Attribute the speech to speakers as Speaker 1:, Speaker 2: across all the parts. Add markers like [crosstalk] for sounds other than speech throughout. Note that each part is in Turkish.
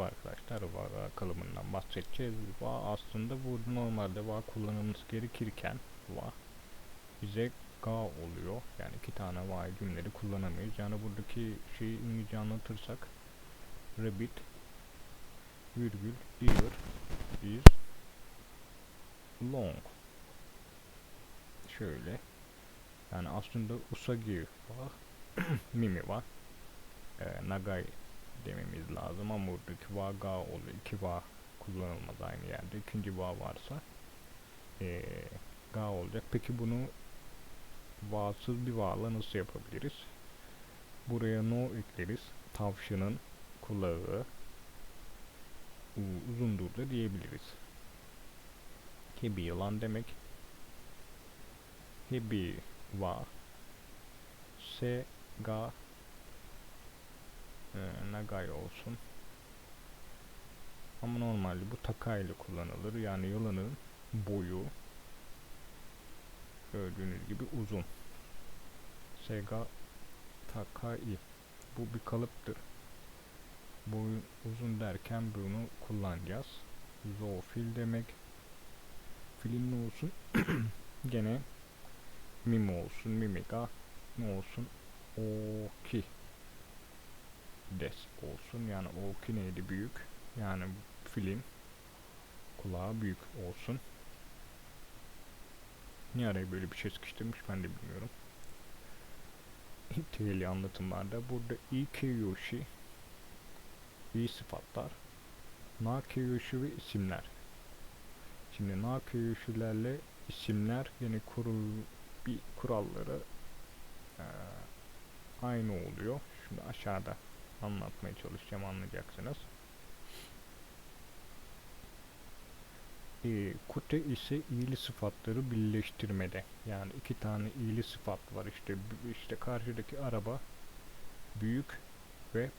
Speaker 1: Merhaba arkadaşlar, VA kalıbından bahsedeceğiz. VA aslında bu normalde VA kullanılması gerekirken VA bize GA oluyor. Yani iki tane VA cümleleri kullanamayız. Yani buradaki şeyi İngilizce anlatırsak Rabbit virgül deer is long şöyle yani aslında Usagi var [clears throat] Mimi var e, Nagai dememiz lazım ama buradaki va ga oluyor. İki va kullanılmaz aynı yerde. İkinci va varsa ee, ga olacak. Peki bunu va'sız bir va'la nasıl yapabiliriz? Buraya no ekleriz. Tavşanın kulağı uzundur da diyebiliriz. Hebi yılan demek. Hebi va se ga e, Nagai olsun. Ama normalde bu taka ile kullanılır. Yani yılanın boyu gördüğünüz gibi uzun. Sega Takai bu bir kalıptır. Boyu uzun derken bunu kullanacağız. Zoofil demek. Filin ne olsun? [clears throat] Gene mimo olsun, mimika ne olsun? Oki des olsun. Yani o neydi büyük. Yani film kulağı büyük olsun. Niye araya böyle bir şey sıkıştırmış ben de bilmiyorum. Niteli anlatımlarda burada Ikeyoshi iyi sıfatlar. Nakeyoshi ve isimler. Şimdi Nakeyoshi'lerle isimler yine kurul bir kuralları e, aynı oluyor. Şimdi aşağıda anlatmaya çalışacağım anlayacaksınız. E, kute ise iyili sıfatları birleştirmede. Yani iki tane iyili sıfat var. İşte işte karşıdaki araba büyük ve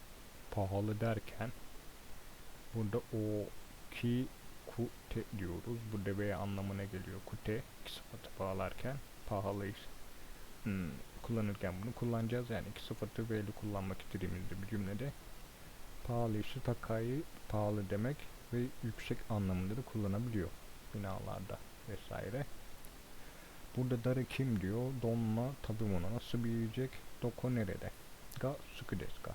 Speaker 1: pahalı derken burada o ki kute diyoruz. Bu deveye anlamına geliyor. Kute iki sıfatı bağlarken pahalı hmm, kullanırken bunu kullanacağız. Yani iki sıfatı V'li kullanmak istediğimizde bir cümlede pahalı işi takayı pahalı demek ve yüksek anlamında da kullanabiliyor binalarda vesaire. Burada darı kim diyor? Donma tabi buna nasıl büyüyecek? Doko nerede? Ga suku desu ka?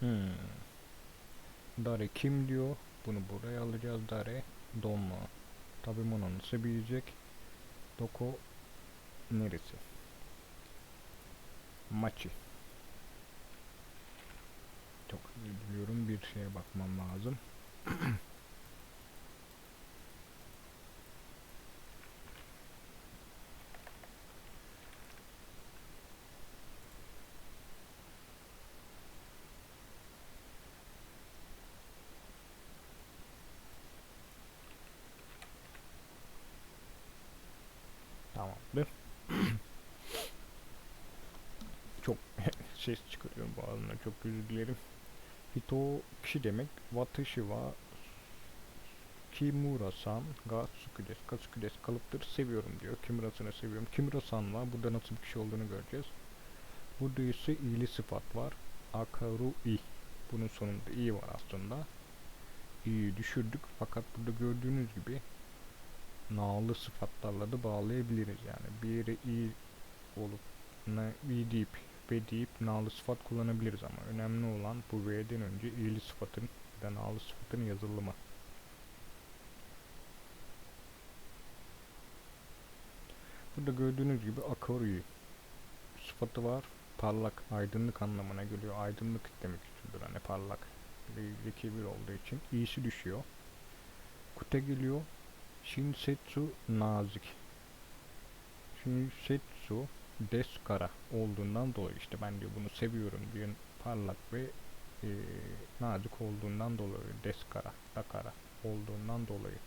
Speaker 1: Hmm. Dare kim diyor? Bunu buraya alacağız. Dare donma. Tabi bunu nasıl büyüyecek? Doko neresi? Maçı. Çok özür diliyorum. Bir şeye bakmam lazım. [clears throat] [clears throat] çok [laughs] ses çıkarıyorum boğazımdan çok özür dilerim. Hito kişi demek. Watashi wa Kimura-san ga suku desu. Ka suku desu kalıptır. Seviyorum diyor. Kimura'sını seviyorum. Kimura-san var. Burada nasıl bir kişi olduğunu göreceğiz. Burada ise iyili sıfat var. Akaru i. Bunun sonunda i var aslında. i'yi düşürdük. Fakat burada gördüğünüz gibi nağlı sıfatlarla da bağlayabiliriz yani. Bir yere i olup ne i deyip ve deyip nağlı sıfat kullanabiliriz ama önemli olan bu v'den önce i'li sıfatın ya nağlı sıfatın yazılımı. Burada gördüğünüz gibi akori sıfatı var. Parlak, aydınlık anlamına geliyor. Aydınlık demek içindir hani parlak. Zeki bir olduğu için i'si düşüyor. Kute geliyor. Shinsetsu nazik. Shinsetsu deskara olduğundan dolayı işte ben diyor bunu seviyorum diyor parlak ve e, nazik olduğundan dolayı deskara dakara olduğundan dolayı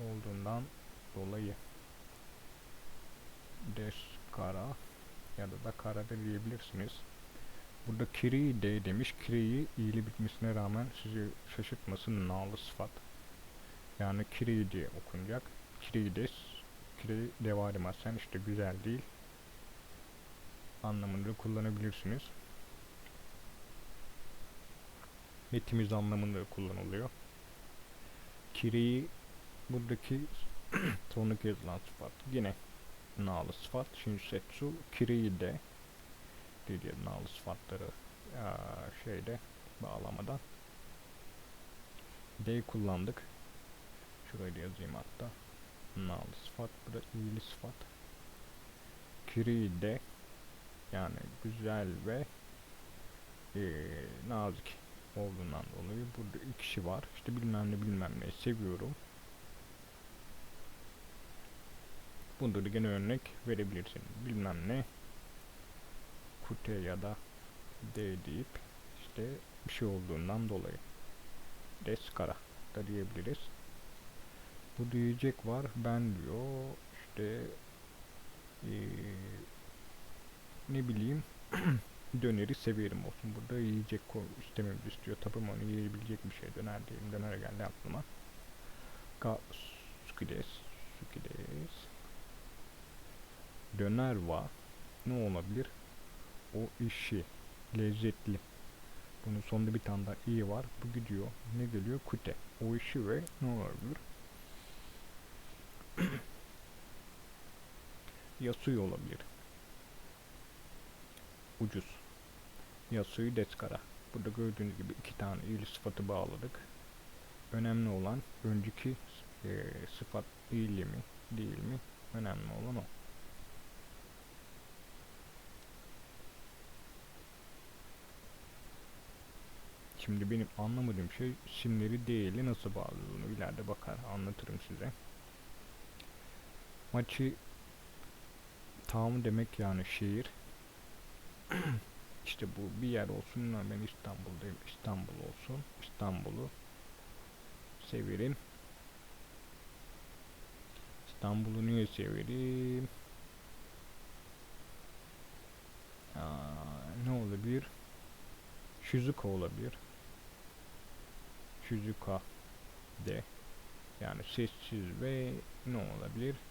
Speaker 1: olduğundan dolayı deskara ya da dakara da diyebilirsiniz. Burada kiri de demiş. Kiri'yi iyili bitmesine rağmen sizi şaşırtmasın nalı sıfat. Yani kiri diye okunacak. Kiri des. Kiri devarimasen işte güzel değil anlamında kullanabilirsiniz. Ve anlamında kullanılıyor. Kireyi buradaki [clears throat] sonraki yazılan sıfat yine nalı sıfat shinsetsu kireyi de diğer nalı sıfatları aa, şeyde bağlamadan D kullandık. Şurayı yazayım hatta. Nalı sıfat. Bu da iyili sıfat. Kiri de yani güzel ve eee, nazik olduğundan dolayı burada iki kişi var. İşte bilmem ne bilmem ne seviyorum. Bunda da gene örnek verebilirsiniz. Bilmem ne kute ya da D deyip işte bir şey olduğundan dolayı deskara da diyebiliriz. Bu diyecek var. Ben diyor işte eee, ne bileyim [clears throat] döneri severim olsun. Burada yiyecek istememizi istiyor. Ama onu yiyebilecek bir şey. Döner diyelim. Döner geldi aklıma. Ga sukides. Sukides. Döner var. Ne olabilir? O işi. Lezzetli. Bunun sonunda bir tane daha i var. Bu gidiyor. Ne geliyor? Kute. O işi ve ne olabilir? [clears throat] Yasuyu olabilir. Ucuz. Yasuyu deskara. Burada gördüğünüz gibi iki tane iyili sıfatı bağladık. Önemli olan önceki e, sıfat iyili mi değil mi? Önemli olan o. Şimdi benim anlamadığım şey simleri değili nasıl bağladığını ileride bakar anlatırım size. Maçı tamam demek yani şehir. işte bu bir yer olsun ben İstanbul'dayım. İstanbul olsun. İstanbul'u severim. İstanbul'u niye severim? Aa, ne olabilir? Shizuka olabilir. Shizuka de yani sessiz ve ne olabilir?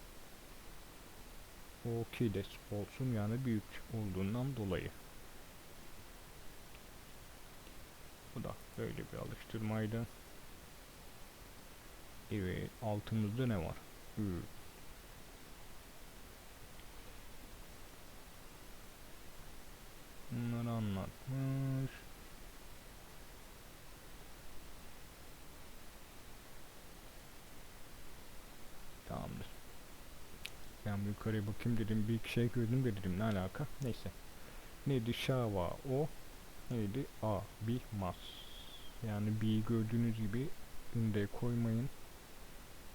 Speaker 1: o kides olsun yani büyük olduğundan dolayı. Bu da böyle bir alıştırmaydı. Evet altımızda ne var? 3, yukarıya bakayım dedim. Bir iki şey gördüm de dedim ne alaka? Neyse. Neydi? Şava o. Neydi? A. Bi mas. Yani B'yi gördüğünüz gibi ünde koymayın.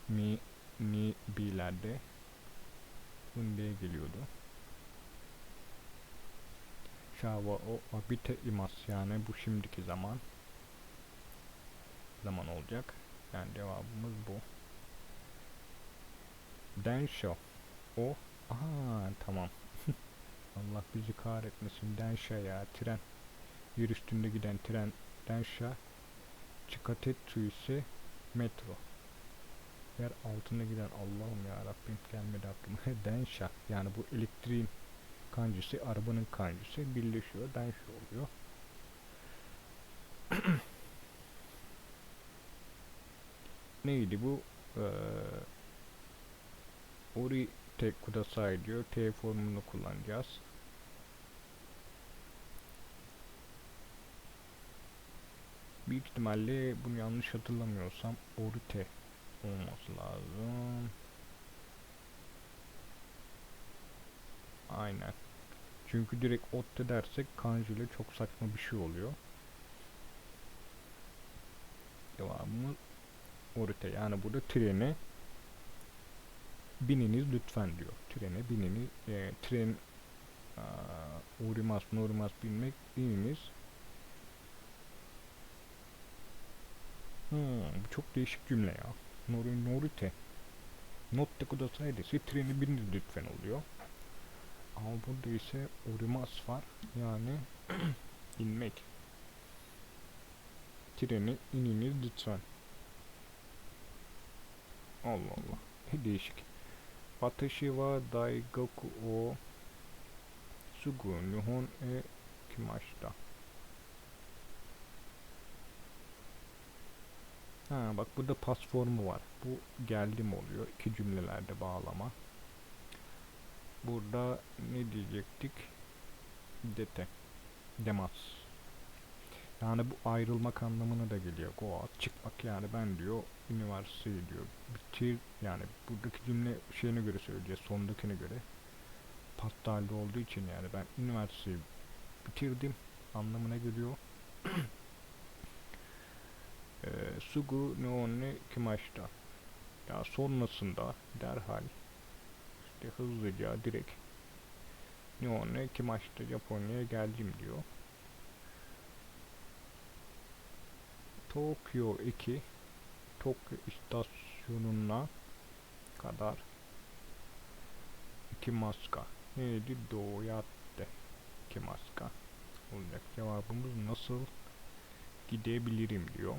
Speaker 1: Mi, ni, bi'lerde ünde geliyordu. Şava o abite imas yani bu şimdiki zaman zaman olacak. Yani cevabımız bu. Densho o aha tamam. [laughs] Allah bizi kahretmesin. Densha ya tren. Yer üstünde giden tren Densha. Chikatetsu ise metro. Yer altında giden Allah'ım ya Rabbim gelmedi aklıma. [laughs] Densha yani bu elektriğin kancısı arabanın kancısı birleşiyor. Densha oluyor. [clears throat] Neydi bu? Ee, Ori tek kudasai diyor. T formunu kullanacağız. Büyük ihtimalle bunu yanlış hatırlamıyorsam orite olması lazım. Aynen. Çünkü direkt otte dersek kanji ile çok saçma bir şey oluyor. Devamı orite yani burada treni bininiz lütfen diyor. Trene bininiz. E, tren aa, uğramaz mı uğramaz bilmek bininiz. Hmm, bu çok değişik cümle ya. Nori norite. Notte kudasai desi treni bininiz lütfen oluyor. Ama burada ise uğramaz var. Yani [clears throat] inmek. Treni ininiz lütfen. Allah Allah. Değişik. Watashi wa daigaku o Sugu Nihon e Kimashita. Bak burada pas formu var. Bu geldim oluyor. İki cümlelerde bağlama. Burada ne diyecektik? Dete. Demas. Yani bu ayrılmak anlamına da geliyor. Go out, çıkmak yani ben diyor üniversiteyi diyor. Bitir yani buradaki cümle şeyine göre söyleyeceğiz. Sondakine göre. Past halde olduğu için yani ben üniversiteyi bitirdim anlamına geliyor. [clears throat] Eee, Sugu no ne kimashita. Ya sonrasında derhal işte hızlıca direkt ne ne kimashita Japonya'ya geldim diyor. Tokyo 2 Tokyo istasyonuna kadar iki maska. Neydi? Doyatte iki maska olacak. Cevabımız nasıl gidebilirim diyor.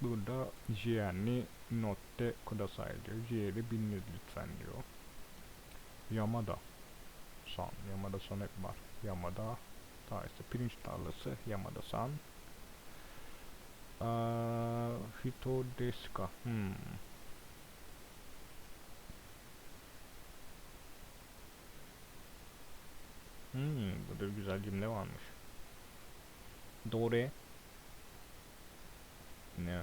Speaker 1: Burada Jian'i notte kudasai diyor. Jian'i biliniz lütfen diyor. Yamada san. Yamada san hep var. Yamada daha işte pirinç tarlası. Yamada san Aa, Hito desu ka? Hmm. Hmm, burada bir güzel cümle varmış. Dore. Ne?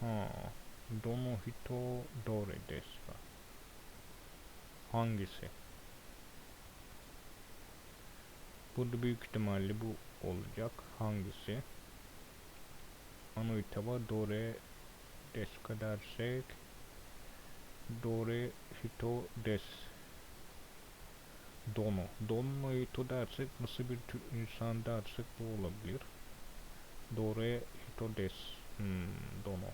Speaker 1: Ha. Dono hito dore desu ka? Hangisi? Burada büyük ihtimalle bu olacak. Hangisi? Ano itaba dore desu ka dersek dore hito des dono. Dono hito dersek nasıl bir tür insan dersek bu olabilir. Dore hito des. Hmm, dono.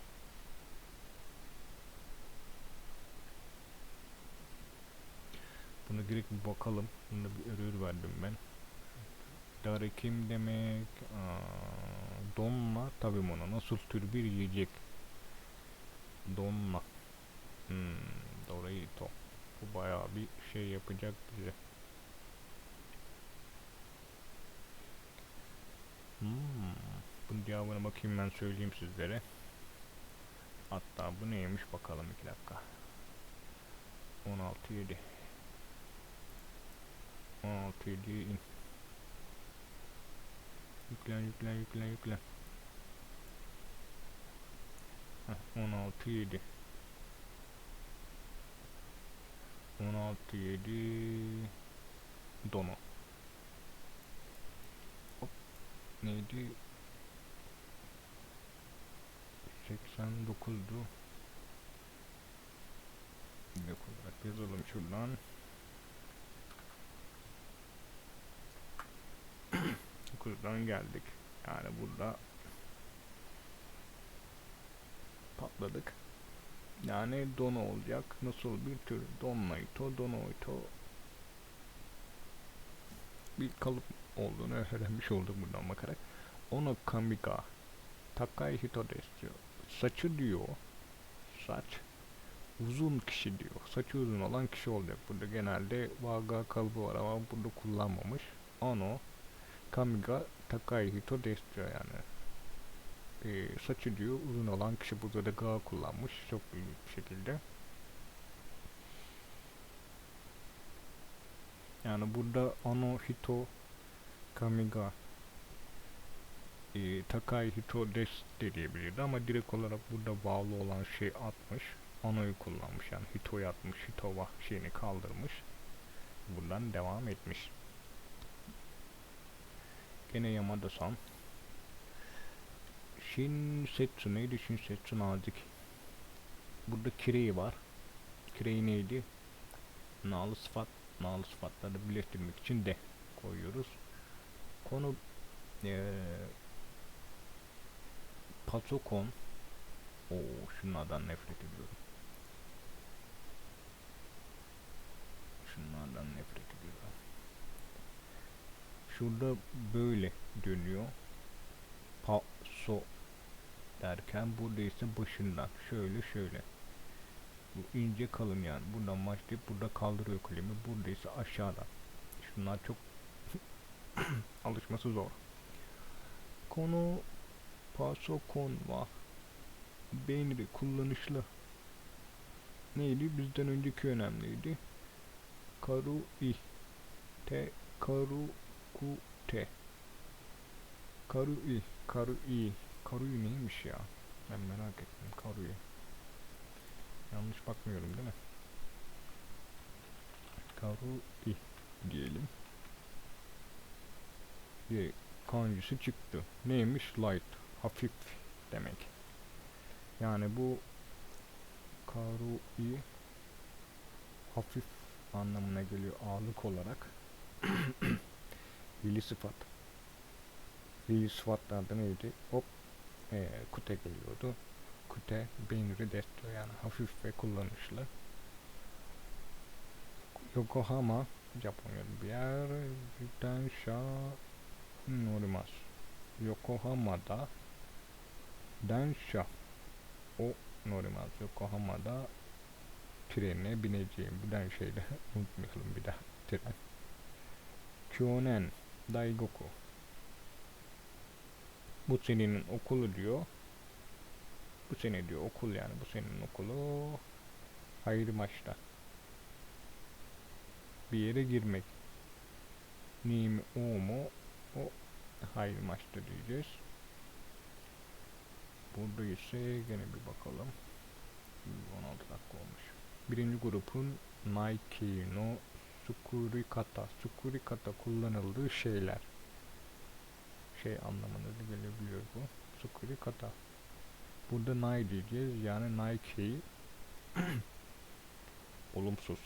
Speaker 1: Direkt bir bakalım. Bunda bir error verdim ben. Dare kim demek? Aa, donma tabi bunu. Nasıl tür bir yiyecek? Donma. Hmm, Dorito. Bu bayağı bir şey yapacak bize. Hmm, bunun cevabına bakayım ben söyleyeyim sizlere. Hatta bu neymiş bakalım iki dakika. 16 7 16 7 in. Yüklen yüklen yüklen yüklen. Heh, 16 7 16 7 Dono. Hop. Neydi? 89'du. Yok yazalım şuradan. 9'dan geldik. Yani burada patladık. Yani dono olacak. Nasıl bir tür? Donnaito, donoito bir kalıp olduğunu öğrenmiş olduk buradan bakarak. Ono kamiga takai hito diyor. Saçı diyor. Saç uzun kişi diyor. Saçı uzun olan kişi olacak. Burada genelde vaga kalıbı var ama burada kullanmamış. Ono kamiga takai hito desu diyor yani. Ee, diyor uzun olan kişi burada da ga kullanmış. Çok şekilde. Yani burada ano hito kamiga e, hito des de diyebilirdi ama direkt olarak burada bağlı olan şey atmış. Ano'yu kullanmış yani hito'yu atmış. Hitova şeyini kaldırmış. Buradan devam etmiş. Gene Yamada-san. Shinsetsu neydi? Shinsetsu nazik. Burada kirei var. Kirei neydi? Nalı sıfat. Nalı sıfatları birleştirmek için de koyuyoruz. Konu ee, Pasokon o şunlardan nefret ediyorum. Şunlardan nefret. Şurada böyle dönüyor. Paso derken burada ise başından şöyle şöyle. Bu ince kalın yani. Buradan başlayıp burada kaldırıyor kalemi. Burada ise aşağıdan. Bunlar çok [coughs] alışması zor. Konu paso konva. Beğenili, kullanışlı. Neydi? Bizden önceki önemliydi. Karu i. Te karu ku te. Karu i. Karu i. Karu i neymiş ya? Ben merak ettim karu i. Yanlış bakmıyorum değil mi? Karu i diyelim. Bir kanjisi çıktı. Neymiş? Light. Hafif demek. Yani bu karu i hafif anlamına geliyor ağırlık olarak. [clears throat] Hili sıfat. Hili sıfatlarda neydi? Hop ee, kute geliyordu. Kute benri desto yani hafif ve kullanışlı. Yokohama Japonya'da bir yer. Densha Norimas. Yokohama'da Densha o Norimas. Yokohama'da trenine bineceğim. Bu da [laughs] unutmayalım bir daha. Tren. Kyonen Daigoku. Bu senenin okulu diyor. Bu sene diyor okul yani bu senenin okulu. Hayır maçta. Bir yere girmek. Mi o mu? O hayır maçta diyeceğiz. Burada ise gene bir bakalım. 16 dakika olmuş. Birinci grubun Nike no Sukurikata. Sukurikata kullanıldığı şeyler. Şey anlamında da gelebiliyor bu. Sukurikata. Burada Nike diyeceğiz. Yani Nike [clears throat] olumsuz.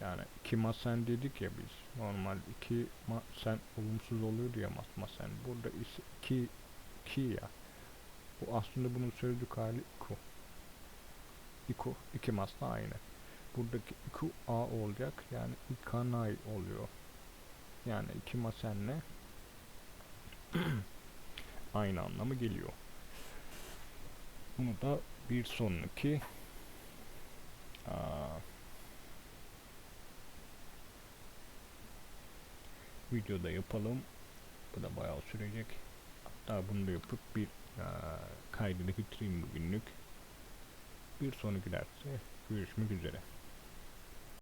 Speaker 1: Yani iki masen dedik ya biz. Normal iki masen olumsuz oluyordu ya mas masen. Burada ise iki, iki ya. Bu aslında bunun sözlük hali iku. İku. iki masla aynı. Buradaki iku a olacak. Yani ikanay oluyor. Yani iki masenle [clears throat] aynı anlamı geliyor. Bunu da bir sonraki aa, videoda yapalım. Bu da bayağı sürecek. Hatta bunu da yapıp bir aa, kaydını bitireyim bugünlük. Bir sonraki derste görüşmek üzere.